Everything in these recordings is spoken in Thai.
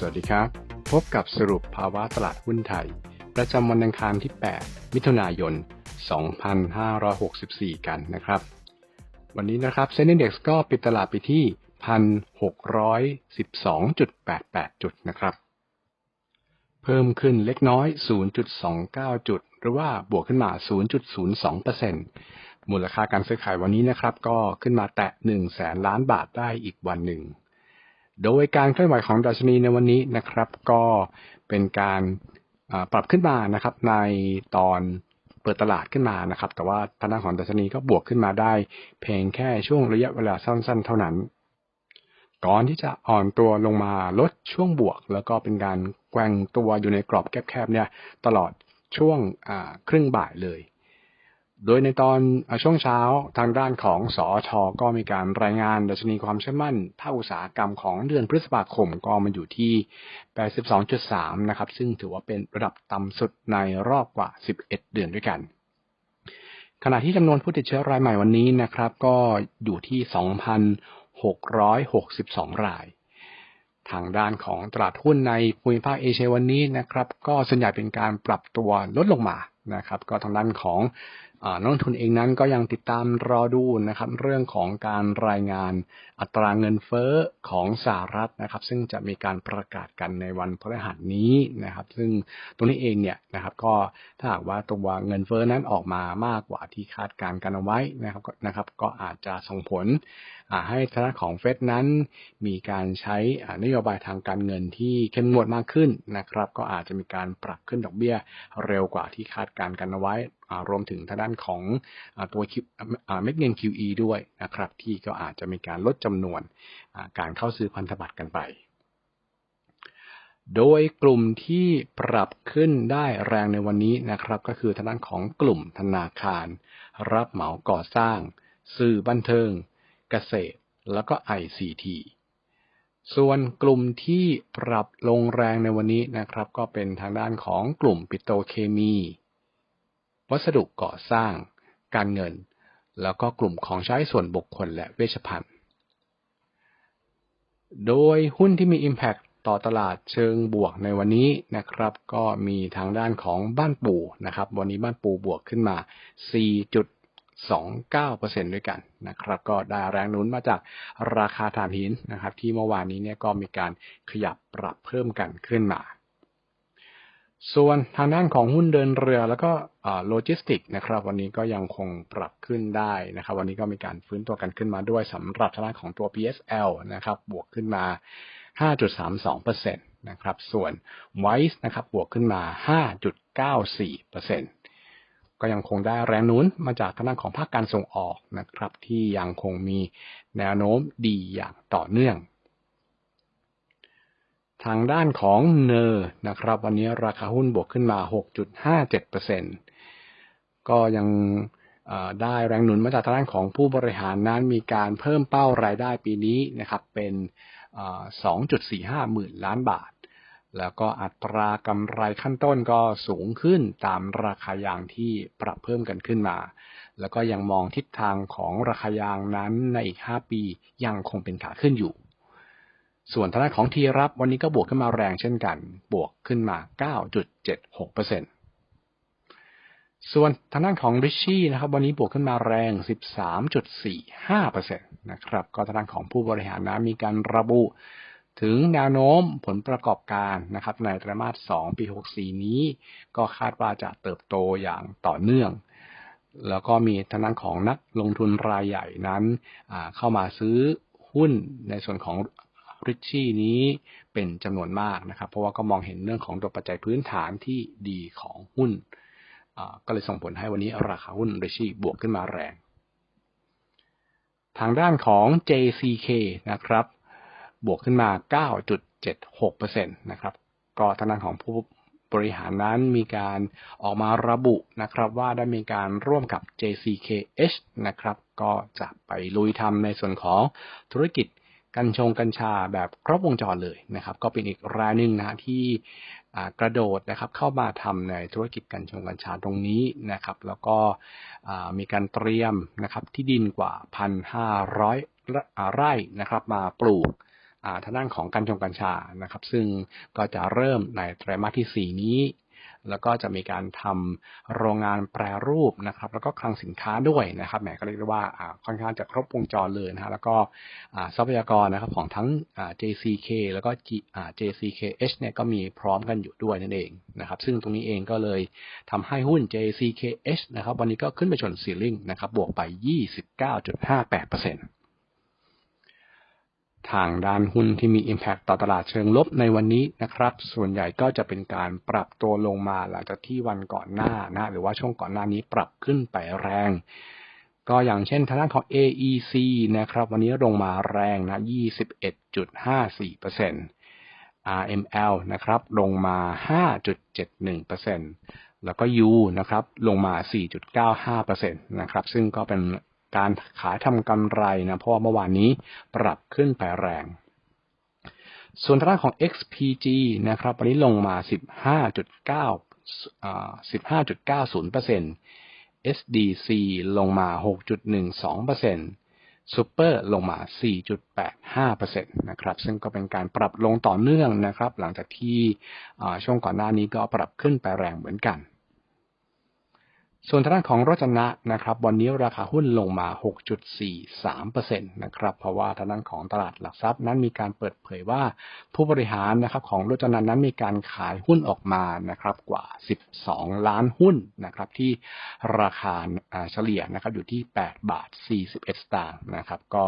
สวัสดีครับ พบกับสรุปภาวะตลาดหุ้นไทย ประจำวันอังคารที่ 8 มิถุนายน 2564 กันนะครับ วันนี้นะครับเซ็นดี x ก็ปิดตลาดไปที่ 1,612.88 จุดนะครับ เพิ่มขึ้นเล็กน้อย 0.29 จุด หรือว่าบวกขึ้นมา 0.02%มูลค่าการซื้อขายวันนี้นะครับ ก็ขึ้นมาแตะ 1 แสนล้านบาทได้อีกวันหนึ่ง โดยการเคลื่อนไหวของดัชนีในวันนี้นะครับ ก็เป็นการปรับขึ้นมานะครับ ในตอนเปิดตลาดขึ้นมานะครับ แต่ว่าทางด้านของดัชนีก็บวกขึ้นมาได้ เพียงแค่ช่วงระยะเวลาสั้น ๆ เท่านั้น ก่อนที่จะอ่อนตัวลงมาลดช่วงบวก แล้วก็เป็นการแกว่งตัวอยู่ในกรอบแคบๆเนี่ยตลอดช่วงครึ่งบ่ายเลย โดยในตอนช่วงเช้าทางด้านของสอชอก็มีการรายงานดัชนีความเชื่อมั่นภาคอุตสาหกรรมของเดือนพฤษภาคมก็มาอยู่ที่ 82.3 นะครับ ซึ่งถือว่าเป็นระดับต่ำสุดในรอบกว่า 11 เดือนด้วยกัน ขณะที่จำนวนผู้ติดเชื้อรายใหม่วันนี้นะครับ ก็อยู่ที่ 2,662 ราย ทางด้านของตลาดหุ้นในภูมิภาคเอเชียวันนี้นะครับ ก็ส่วนใหญ่เป็นการปรับตัวลดลงมานะครับก็ทางด้านของนักลงทุนเองนั้นก็ยังติดตามรอดูนะครับเรื่องของการรายงานอัตราเงินเฟ้อของสหรัฐนะครับ ซึ่งจะมีการประกาศกันในวันพฤหัสนี้นะครับ ซึ่งตรงนี้เองเนี่ยนะครับก็ถ้าหากว่าตัวเงินเฟ้อนั้นออกมามากกว่าที่คาดการณ์กันเอาไว้นะครับนะครับ ก็อาจจะส่งผลให้ธนาคารของเฟดนั้นมีการใช้นโยบายทางการเงินที่เข้มงวดมากขึ้นนะครับ ก็อาจจะมีการปรับขึ้นดอกเบี้ยเร็วกว่าที่คาดการณ์กันเอาไว้ รวมถึงทางด้านของตัวเม็ดเงิน QE ด้วยนะครับ ที่ก็อาจจะมีการลดจำนวนการเข้าซื้อพันธบัตรกันไป โดยกลุ่มที่ปรับขึ้นได้แรงในวันนี้นะครับ ก็คือทางด้านของกลุ่มธนาคาร รับเหมาก่อสร้าง สื่อบันเทิง เกษตร แล้วก็ ICT ส่วนกลุ่มที่ปรับลงแรงในวันนี้นะครับ ก็เป็นทางด้านของกลุ่มปิโตเคมี วัสดุก่อสร้าง การเงิน แล้วก็กลุ่มของใช้ส่วนบุคคลและเวชภัณฑ์ โดยหุ้นที่มี Impact ต่อตลาดเชิงบวกในวันนี้นะครับ ก็มีทางด้านของบ้านปูนะครับ วันนี้บ้านปูบวกขึ้นมา 4.29%ด้วยกันนะครับ ก็ได้แรงหนุนมาจากราคาถ่านหินนะครับ ที่เมื่อวานนี้เนี่ยก็มีการขยับปรับเพิ่มกันขึ้นมา ส่วนทางด้านของหุ้นเดินเรือแล้วก็โลจิสติกนะครับ วันนี้ก็ยังคงปรับขึ้นได้นะครับ วันนี้ก็มีการฟื้นตัวกันขึ้นมาด้วยสำหรับทางด้านของตัว PSL นะครับ บวกขึ้นมา 5.32%นะครับ ส่วน Wise นะครับ บวกขึ้นมา 5.94%ก็ยังคงได้แรงนุนมาจากทางด้านของภาคการส่งออกนะครับ ที่ยังคงมีแนวโน้มดีอย่างต่อเนื่อง ทางด้านของเนอร์นะครับ วันนี้ราคาหุ้นบวกขึ้นมา 6.57%ก็ยังได้แรงหนุนมาจากทางด้านของผู้บริหารนั้นมีการเพิ่มเป้ารายได้ปีนี้นะครับเป็น 2.45 หมื่นล้านบาท แล้วก็อัตรากำไรขั้นต้นก็สูงขึ้นตามราคายางที่ปรับเพิ่มกันขึ้นมา แล้วก็ยังมองทิศทางของราคายางนั้นในอีก 5 ปียังคงเป็นขาขึ้นอยู่ ส่วนทางด้านของทีรับวันนี้ก็บวกขึ้นมาแรงเช่นกัน บวกขึ้นมา 9.76%ส่วนทางด้านของ r i c h i นะครับวันนี้บวกขึ้นมาแรง 13.45%นะครับก็ทางด้านของผู้บริหารนะมีการระบุ ถึงแนวโน้มผลประกอบการนะครับในไตรมาส 2 ปี 64 นี้ ก็คาดว่าจะเติบโตอย่างต่อเนื่องแล้วก็มีทางด้านของนักลงทุนรายใหญ่นั้นเข้ามาซื้อหุ้นในส่วนของ ริชชี่นี้เป็นจำนวนมากนะครับ เพราะว่าก็มองเห็นเรื่องของตัวปัจจัยพื้นฐานที่ดีของหุ้น ก็เลยส่งผลให้วันนี้ราคาหุ้นเรชี่บวกขึ้นมาแรง ทางด้านของ JCK นะครับ บวกขึ้นมา 9.76%นะครับ ก็ทางด้านของผู้บริหารนั้นมีการออกมาระบุนะครับว่าได้มีการร่วมกับ JCKH นะครับ ก็จะไปลุยทำในส่วนของธุรกิจ กัญชงกัญชาแบบครบวงจรเลยนะครับ ก็เป็นอีกรายหนึ่งนะที่กระโดดนะครับเข้ามาทำในธุรกิจกัญชงกัญชาตรงนี้นะครับ แล้วก็มีการเตรียมนะครับที่ดินกว่า 1,500 ไร่นะครับ มาปลูกอ่าทางด้านของการชงกัญชานะครับ ซึ่งก็จะเริ่มในไตรมาสที่ 4 นี้ แล้วก็จะมีการทำโรงงานแปรรูปนะครับ แล้วก็คลังสินค้าด้วยนะครับแหมก็เรียกได้ว่าค่อนข้างจะครบวงจรเลยนะฮะแล้วก็ทรัพยากรนะครับของทั้ง JCK แล้วก็ JCKH เนี่ยก็มีพร้อมกันอยู่ด้วยนั่นเองนะครับ ซึ่งตรงนี้เองก็เลยทำให้หุ้น JCKH นะครับ วันนี้ก็ขึ้นไปชนซีลิ่งนะครับบวกไป 29.58% ทางด้านหุ้นที่มี Impact ต่อตลาดเชิงลบในวันนี้นะครับ ส่วนใหญ่ก็จะเป็นการปรับตัวลงมาหลังจากที่วันก่อนหน้านะหรือว่าช่วงก่อนหน้านี้ปรับขึ้นไปแรง ก็อย่างเช่นทางด้านของ AEC นะครับวันนี้ลงมาแรงนะ 21.54% RML นะครับลงมา 5.71%แล้วก็ U นะครับลงมา 4.95%นะครับซึ่งก็เป็น การขายทำกำไรนะเพราะว่าเมื่อวานนี้ปรับขึ้นไปแรง ส่วนทางด้านของ XPG นะครับวันนี้ลงมา 15.9 15.90% SDC ลงมา 6.12% Super ลงมา 4.85%นะครับ ซึ่งก็เป็นการปรับลงต่อเนื่องนะครับ หลังจากที่ช่วงก่อนหน้านี้ก็ปรับขึ้นไปแรงเหมือนกัน ส่วนทางด้านของรจนะนะครับ วันนี้ราคาหุ้นลงมา 6.43%นะครับ เพราะว่าทางด้านของตลาดหลักทรัพย์นั้นมีการเปิดเผยว่าผู้บริหารนะครับของรจนะนั้นมีการขายหุ้นออกมานะครับกว่า 12 ล้านหุ้นนะครับที่ราคาเฉลี่ยนะครับอยู่ที่ 8 บาท 41 สตางค์นะครับ ก็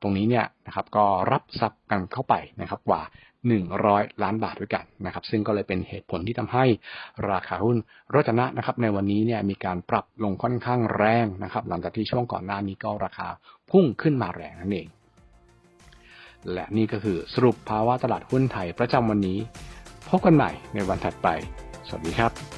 ตรงนี้เนี่ยนะครับก็รับทรัพย์กันเข้าไปนะครับกว่า 100 ล้านบาทด้วยกันนะครับ ซึ่งก็เลยเป็นเหตุผลที่ทำให้ราคาหุ้นรจนะนะครับ ในวันนี้เนี่ยมีการปรับลงค่อนข้างแรงนะครับ หลังจากที่ช่วงก่อนหน้านี้ก็ราคาพุ่งขึ้นมาแรงนั่นเอง และนี่ก็คือสรุปภาวะตลาดหุ้นไทยประจำวันนี้ พบกันใหม่ในวันถัดไป สวัสดีครับ